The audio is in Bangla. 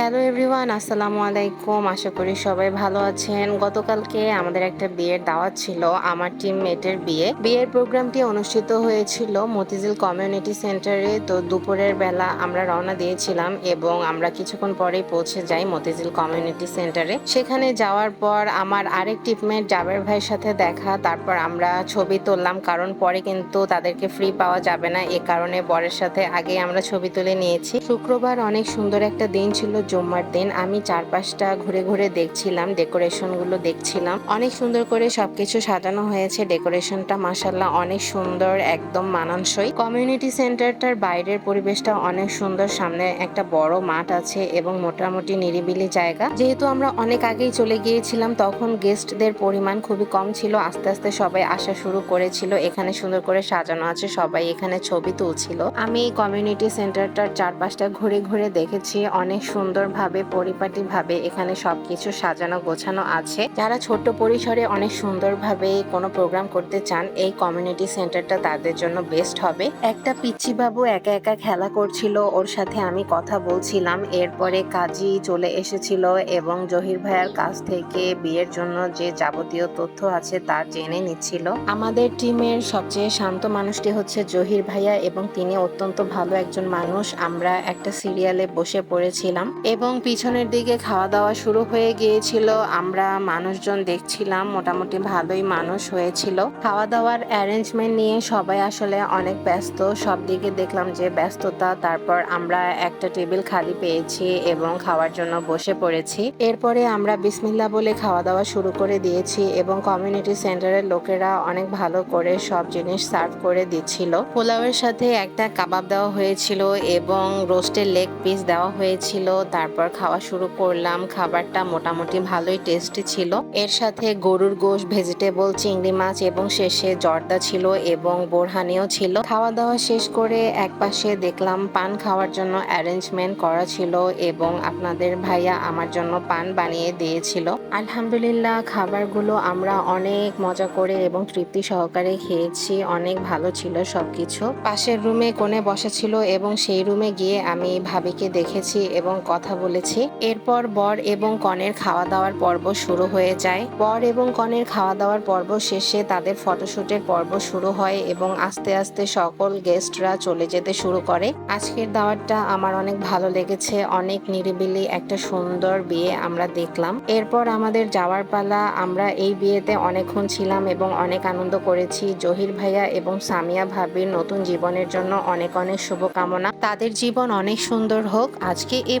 হ্যালো এভরিওয়ান আসসালামু আলাইকুম। আশা করি সবাই ভালো আছেন। গতকালকে আমাদের একটা বিয়ের দাওয়াত ছিল, আমার টিমমেটের বিয়ে। বিয়ের প্রোগ্রামটি অনুষ্ঠিত হয়েছিল মতিঝিল কমিউনিটি সেন্টারে। তো দুপুরের বেলা আমরা রওনা দিয়েছিলাম এবং আমরা কিছুক্ষণ পরেই পৌঁছে যাই মতিঝিল কমিউনিটি সেন্টারে। সেখানে যাওয়ার পর আমার আরেক টিমমেট জাবের ভাইয়ের সাথে দেখা, তারপর আমরা ছবি তুললাম। কারণ পরে কিন্তু তাদেরকে ফ্রি পাওয়া যাবে না। এ কারণে বরের সাথে আগে আমরা ছবি তুলে নিয়েছি। শুক্রবার অনেক সুন্দর একটা দিন ছিল জুম্মার দিন আমি চারপাশটা ঘুরে ঘুরে দেখছিলাম ডেকোরেশনগুলো দেখছিলাম। অনেক সুন্দর করে সবকিছু সাজানো হয়েছে, ডেকোরেশনটা মাসাল্লাহ অনেক সুন্দর, একদম মানানসই। কমিউনিটি সেন্টারটার বাইরের পরিবেশটা অনেক সুন্দর, সামনে একটা বড় মাঠ আছে এবং মোটামুটি নিরিবিলি জায়গা। যেহেতু আমরা অনেক আগেই চলে গিয়েছিলাম, তখন গেস্টদের পরিমাণ খুবই কম ছিল, আস্তে আস্তে সবাই আসা শুরু করেছিল, এখানে সুন্দর করে সাজানো আছে, সবাই এখানে ছবি তুলছিল। আমি কমিউনিটি সেন্টারটার চারপাশটা ঘুরে ঘুরে দেখেছি, অনেক সুন্দরভাবে, পরিপাটিভাবে এখানে সবকিছু সাজানো, গোছানো আছে। যারা ছোট্ট পরিসরে অনেক সুন্দরভাবে কোনো প্রোগ্রাম করতে চান, এই কমিউনিটি সেন্টারটা তাদের জন্য বেস্ট হবে। একটা পিচ্ছি বাবু একা একা খেলা করছিল, ওর সাথে আমি কথা বলছিলাম। এরপরে কাজী চলে এসেছিল এবং জহির ভাইয়ার কাছ থেকে বিয়ের জন্য যে যাবতীয় তথ্য আছে তা জেনে নিচ্ছিল। আমাদের টিমের সবচেয়ে শান্ত মানুষটি হচ্ছে জহির ভাইয়া এবং তিনি অত্যন্ত ভালো একজন মানুষ। আমরা একটা সিরিয়ালে বসে পড়েছিলাম। এবং পিছনের দিকে খাওয়া দাওয়া শুরু হয়ে গিয়েছিল। আমরা মানুষজন দেখছিলাম, মোটামুটি ভালোই মানুষ হয়েছিল। খাওয়া দাওয়ার অ্যারেঞ্জমেন্ট নিয়ে সবাই আসলে অনেক ব্যস্ত। সব দিকে দেখলাম যে ব্যস্ততা, তারপর আমরা একটা টেবিল খালি পেয়েছি এবং খাওয়ার জন্য বসে পড়েছি। এরপরে আমরা বিসমিল্লা বলে খাওয়া দাওয়া শুরু করে দিয়েছি এবং কমিউনিটি সেন্টারের লোকেরা অনেক ভালো করে সব জিনিস সার্ভ করে দিচ্ছিল। পোলাওয়ের সাথে একটা কাবাব দেওয়া হয়েছিল এবং রোস্টের লেগ পিস দেওয়া হয়েছিল। তারপর খাওয়া শুরু করলাম। খাবারটা মোটামুটি ভালোই টেস্টি ছিল। এর সাথে গরুর গোশ ভেজিটেবল চিংড়ি মাছ এবং শেষে জর্দা ছিল এবং বোরহানিও ছিল। খাওয়া দাওয়া শেষ করে একপাশে দেখলাম পান খাওয়ার জন্য অ্যারেঞ্জমেন্ট করা ছিল এবং আপনাদের ভাইয়া আমার জন্য পান বানিয়ে দিয়েছিল। আলহামদুলিল্লাহ, খাবারগুলো আমরা অনেক মজা করে এবং তৃপ্তি সহকারে খেয়েছি। অনেক ভালো ছিল সবকিছু। পাশের রুমে কোণে বসা ছিল এবং সেই রুমে গিয়ে আমি ভাবিকে দেখেছি এবং কথা বলেছি। এরপর বর এবং কনের খাওয়া দাওয়ার পর্ব শুরু হয়ে যায়। বর এবং কনের খাওয়া দাওয়ার পর্ব শেষে তাদের ফটোশুটের পর্ব শুরু হয় এবং আস্তে আস্তে সকল গেস্টরা চলে যেতে শুরু করে। আজকের দাওয়াতটা আমার অনেক ভালো লেগেছে। অনেক নিরিবিলি একটা সুন্দর বিয়ে আমরা দেখলাম। এরপর আমাদের যাওয়ার পালা, আমরা এই বিয়েতে অনেকক্ষণ ছিলাম এবং অনেক আনন্দ করেছি। জহির ভাইয়া এবং সামিয়া ভাবির নতুন জীবনের জন্য অনেক অনেক শুভকামনা। তাদের জীবন অনেক সুন্দর হোক। আজকে এ